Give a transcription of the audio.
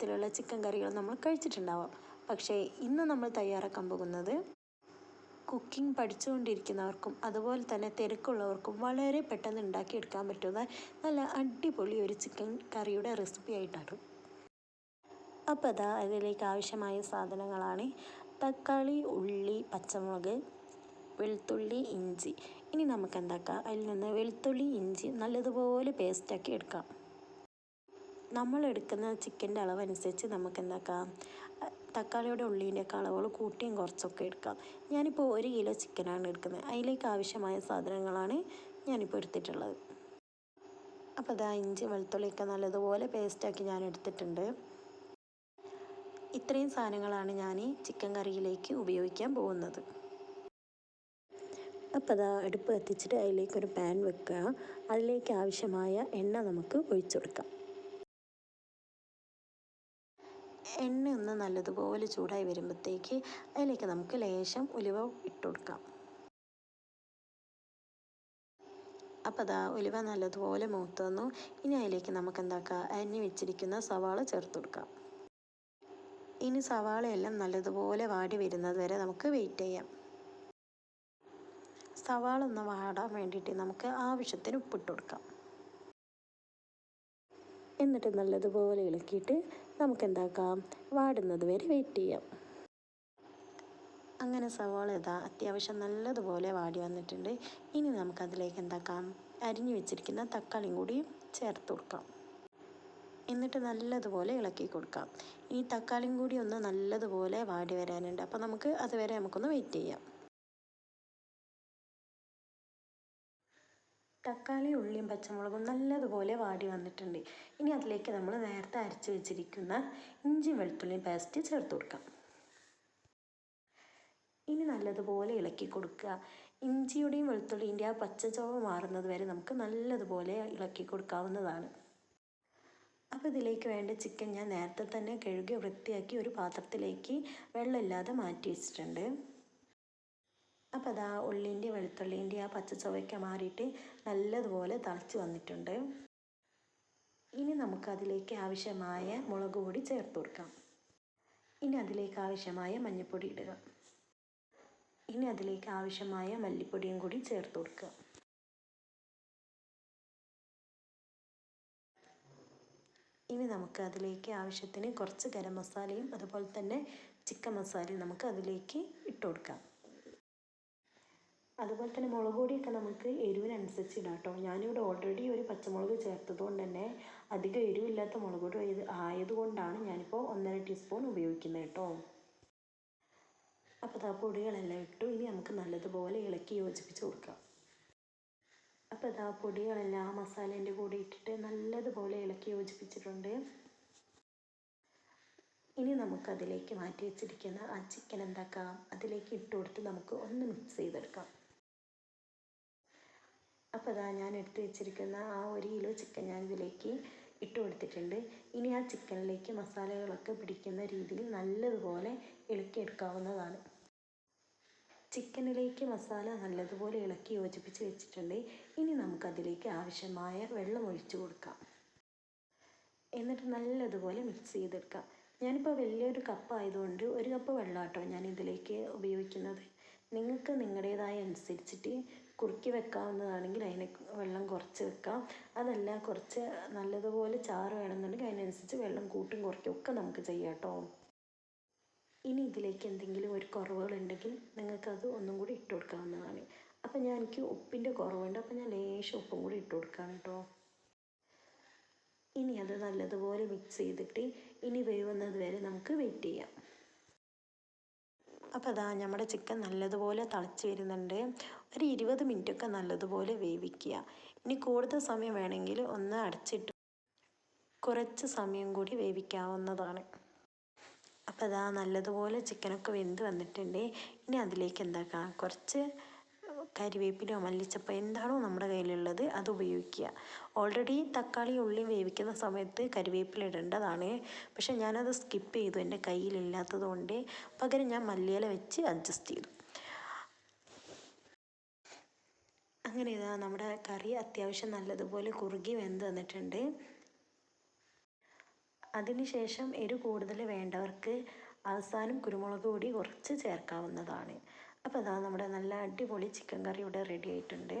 പലതരത്തിലുള്ള ചിക്കൻ കറികൾ നമ്മൾ കഴിച്ചിട്ടുണ്ടാവാം. പക്ഷേ ഇന്ന് നമ്മൾ തയ്യാറാക്കാൻ പോകുന്നത് കുക്കിംഗ് പഠിച്ചുകൊണ്ടിരിക്കുന്നവർക്കും അതുപോലെ തന്നെ തിരക്കുള്ളവർക്കും വളരെ പെട്ടെന്ന് ഉണ്ടാക്കിയെടുക്കാൻ പറ്റുന്ന നല്ല അടിപൊളി ഒരു ചിക്കൻ കറിയുടെ റെസിപ്പി ആയിട്ടാണ്. അപ്പോൾ അതാ അതിലേക്ക് ആവശ്യമായ സാധനങ്ങളാണ്. തക്കാളി ഉള്ളി പച്ചമുളക് വെളുത്തുള്ളി ഇഞ്ചി. ഇനി നമുക്ക് എന്താക്കാം? അതിൽ നിന്ന് വെളുത്തുള്ളി ഇഞ്ചി നല്ലതുപോലെ പേസ്റ്റാക്കി എടുക്കാം. നമ്മൾ എടുക്കുന്ന ചിക്കന്റെ അളവനുസരിച്ച് നമുക്ക് എന്താക്കാം തക്കാളിയുടെ ഉള്ളീന്റെയൊക്കെ അളവുകൾ കൂട്ടിയും കുറച്ചൊക്കെ എടുക്കാം. ഞാനിപ്പോൾ ഒരു കിലോ ചിക്കനാണ് എടുക്കുന്നത്. അതിലേക്ക് ആവശ്യമായ സാധനങ്ങളാണ് ഞാനിപ്പോൾ എടുത്തിട്ടുള്ളത്. അപ്പോൾ അതാ ഇഞ്ചി വെളുത്തുള്ളിയൊക്കെ നല്ലതുപോലെ പേസ്റ്റാക്കി ഞാൻ എടുത്തിട്ടുണ്ട് ഇത്രയും സാധനങ്ങളാണ് ഞാൻ ചിക്കൻ കറിയിലേക്ക് ഉപയോഗിക്കാൻ പോകുന്നത്. അപ്പോൾ അതാ അടുപ്പ് കത്തിച്ചിട്ട് അതിലേക്കൊരു പാൻ വെക്കുക. അതിലേക്ക് ആവശ്യമായ എണ്ണ നമുക്ക് ഒഴിച്ചു കൊടുക്കാം. എണ്ണ ഒന്ന് നല്ലതുപോലെ ചൂടായി വരുമ്പോഴത്തേക്ക് അതിലേക്ക് നമുക്ക് ലേശം ഉലുവ ഇട്ട് കൊടുക്കാം. അപ്പോൾ അതാ ഉലുവ നല്ലതുപോലെ മൂത്ത് വന്നു. ഇനി അതിലേക്ക് നമുക്ക് എന്താക്കാം? അരിഞ്ഞു വെച്ചിരിക്കുന്ന സവാള ചേർത്ത് കൊടുക്കാം. ഇനി സവാളയെല്ലാം നല്ലതുപോലെ വാടി വരുന്നത് വരെ നമുക്ക് വെയിറ്റ് ചെയ്യാം. സവാള ഒന്ന് വാടാൻ വേണ്ടിയിട്ട് നമുക്ക് ആവശ്യത്തിന് ഉപ്പിട്ട് കൊടുക്കാം. എന്നിട്ട് നല്ലതുപോലെ ഇളക്കിയിട്ട് നമുക്ക് എന്താക്കാം വാടുന്നത് വരെ വെയിറ്റ് ചെയ്യാം. അങ്ങനെ സവാള ഇതാ അത്യാവശ്യം നല്ലതുപോലെ വാടി വന്നിട്ടുണ്ട്. ഇനി നമുക്കതിലേക്ക് എന്താക്കാം? അരിഞ്ഞു വെച്ചിരിക്കുന്ന തക്കാളിയും കൂടി ചേർത്ത് കൊടുക്കാം. എന്നിട്ട് നല്ലതുപോലെ ഇളക്കി കൊടുക്കാം. ഇനി തക്കാളിയും കൂടി ഒന്ന് നല്ലതുപോലെ വാടി വരാനുണ്ട്. അപ്പോൾ നമുക്ക് അതുവരെ നമുക്കൊന്ന് വെയിറ്റ് ചെയ്യാം. തക്കാളി ഉള്ളിയും പച്ചമുളകും നല്ലതുപോലെ വാടി വന്നിട്ടുണ്ട്. ഇനി അതിലേക്ക് നമ്മൾ നേരത്തെ അരച്ച് വെച്ചിരിക്കുന്ന ഇഞ്ചി വെളുത്തുള്ളി പേസ്റ്റ് ചേർത്ത് കൊടുക്കാം. ഇനി നല്ലതുപോലെ ഇളക്കി കൊടുക്കുക. ഇഞ്ചിയുടെയും വെളുത്തുള്ളിന്റെ ആ പച്ചച്ചുവ മാറുന്നത് വരെ നമുക്ക് നല്ലതുപോലെ ഇളക്കി കൊടുക്കാവുന്നതാണ്. അപ്പോൾ ഇതിലേക്ക് വേണ്ട ചിക്കൻ ഞാൻ നേരത്തെ തന്നെ കഴുകി വൃത്തിയാക്കി ഒരു പാത്രത്തിലേക്ക് വെള്ളമില്ലാതെ മാറ്റി വെച്ചിട്ടുണ്ട്. അപ്പോൾ അതാ ഉള്ളിന്റെ വെളുത്തുള്ളിന്റെ ആ പച്ച ചുവയ്ക്ക മാറിയിട്ട് നല്ലതുപോലെ തിളച്ച് വന്നിട്ടുണ്ട്. ഇനി നമുക്കതിലേക്ക് ആവശ്യമായ മുളക് പൊടി ചേർത്ത് കൊടുക്കാം. ഇനി അതിലേക്ക് ആവശ്യമായ മഞ്ഞൾപ്പൊടി ഇടുക. ഇനി അതിലേക്ക് ആവശ്യമായ മല്ലിപ്പൊടിയും കൂടി ചേർത്ത് കൊടുക്കുക. ഇനി നമുക്ക് അതിലേക്ക് ആവശ്യത്തിന് കുറച്ച് ഗരം മസാലയും അതുപോലെ തന്നെ ചിക്കൻ മസാലയും നമുക്ക് അതിലേക്ക് ഇട്ട് കൊടുക്കാം. അതുപോലെ തന്നെ മുളക് പൊടിയൊക്കെ നമുക്ക് എരിവിനനുസരിച്ച് ഇടാം കേട്ടോ ഞാനിവിടെ ഓൾറെഡി ഒരു പച്ചമുളക് ചേർത്തത് കൊണ്ട് തന്നെ അധികം എരിവില്ലാത്ത മുളക് പൊടി ആയതുകൊണ്ടാണ് ഞാനിപ്പോൾ ഒന്നര ടീസ്പൂൺ ഉപയോഗിക്കുന്നത് കേട്ടോ. അപ്പോൾ ആ പൊടികളെല്ലാം ഇട്ടു. ഇനി നമുക്ക് നല്ലതുപോലെ ഇളക്കി യോജിപ്പിച്ച് കൊടുക്കാം. അപ്പോൾ ഇതാ പൊടികളെല്ലാം മസാലേന്റെ കൂടെ ഇട്ടിട്ട് നല്ലതുപോലെ ഇളക്കി യോജിപ്പിച്ചിട്ടുണ്ട്. ഇനി നമുക്കതിലേക്ക് മാറ്റി വെച്ചിരിക്കുന്ന ആ ചിക്കൻ എന്താക്കാം? അതിലേക്ക് ഇട്ട് കൊടുത്ത് നമുക്ക് ഒന്ന് മിക്സ് ചെയ്തെടുക്കാം. അപ്പോൾ അതാ ഞാൻ എടുത്ത് വെച്ചിരിക്കുന്ന ആ ഒരു കിലോ ചിക്കൻ ഞാൻ ഇതിലേക്ക് ഇട്ട് കൊടുത്തിട്ടുണ്ട്. ഇനി ആ ചിക്കനിലേക്ക് മസാലകളൊക്കെ പിടിക്കുന്ന രീതിയിൽ നല്ലതുപോലെ ഇളക്കിയെടുക്കാവുന്നതാണ്. ചിക്കനിലേക്ക് മസാല നല്ലതുപോലെ ഇളക്കി യോജിപ്പിച്ച് വെച്ചിട്ടുണ്ട്. ഇനി നമുക്കതിലേക്ക് ആവശ്യമായ വെള്ളം ഒഴിച്ചു കൊടുക്കാം. എന്നിട്ട് നല്ലതുപോലെ മിക്സ് ചെയ്തെടുക്കാം. ഞാനിപ്പോൾ വലിയൊരു കപ്പ് ആയതുകൊണ്ട് ഒരു കപ്പ് വെള്ളം കേട്ടോ ഞാൻ ഇതിലേക്ക് ഉപയോഗിക്കുന്നത്. നിങ്ങൾക്ക് നിങ്ങളുടേതായ അനുസരിച്ചിട്ട് കുറുക്കി വെക്കാവുന്നതാണെങ്കിൽ അതിന് വെള്ളം കുറച്ച് വെക്കാം. അതല്ല കുറച്ച് നല്ലതുപോലെ ചാറ് വേണമെന്നുണ്ടെങ്കിൽ അതിനനുസരിച്ച് വെള്ളം കൂട്ടും കുറയ്ക്കും. ഒക്കെ നമുക്ക് ചെയ്യാം കേട്ടോ. ഇനി ഇതിലേക്ക് എന്തെങ്കിലും ഒരു കുറവുകളുണ്ടെങ്കിൽ നിങ്ങൾക്കത് ഒന്നും കൂടി ഇട്ട് കൊടുക്കാവുന്നതാണ്. അപ്പം ഞാൻ എനിക്ക് ഉപ്പിന്റെ കുറവുണ്ട്. അപ്പം ഞാൻ ലേശം ഉപ്പും കൂടി ഇട്ട് കൊടുക്കുകയാണ് കേട്ടോ. ഇനി അത് നല്ലതുപോലെ മിക്സ് ചെയ്തിട്ട് ഇനി വേവുന്നത് വരെ നമുക്ക് വെയിറ്റ് ചെയ്യാം. അപ്പോൾ അതാ നമ്മുടെ ചിക്കൻ നല്ലതുപോലെ തിളച്ച് വരുന്നുണ്ട്. ഒരു ഇരുപത് മിനിറ്റൊക്കെ നല്ലതുപോലെ വേവിക്കുക. ഇനി കൂടുതൽ സമയം വേണമെങ്കിൽ ഒന്ന് അടച്ചിട്ട് കുറച്ച് സമയം കൂടി വേവിക്കാവുന്നതാണ്. അപ്പോൾ അതാ നല്ലതുപോലെ ചിക്കനൊക്കെ വെന്ത് വന്നിട്ടുണ്ട്. ഇനി അതിലേക്ക് എന്താക്കാം? കുറച്ച് കരിവേപ്പിലയോ മല്ലിച്ചപ്പോ എന്താണോ നമ്മുടെ കയ്യിലുള്ളത് അത് ഉപയോഗിക്കുക. ഓൾറെഡി തക്കാളി ഉള്ളി വേവിക്കുന്ന സമയത്ത് കരിവേപ്പില ഇടേണ്ടതാണ്. പക്ഷെ ഞാനത് സ്കിപ്പ് ചെയ്തു. എന്റെ കയ്യിലില്ലാത്തത് കൊണ്ട് പകരം ഞാൻ മല്ലിയില വെച്ച് അഡ്ജസ്റ്റ് ചെയ്തു. അങ്ങനെ ഇതാ നമ്മുടെ കറി അത്യാവശ്യം നല്ലതുപോലെ കുറുകി വെന്ത് വന്നിട്ടുണ്ട്. അതിനുശേഷം എരി കൂടുതൽ വേണ്ടവർക്ക് അവസാനം കുരുമുളക് പൊടി കുറച്ച് ചേർക്കാവുന്നതാണ്. അപ്പോൾ അതാ നമ്മുടെ നല്ല അടിപൊളി ചിക്കൻ കറി ഇവിടെ റെഡി ആയിട്ടുണ്ട്.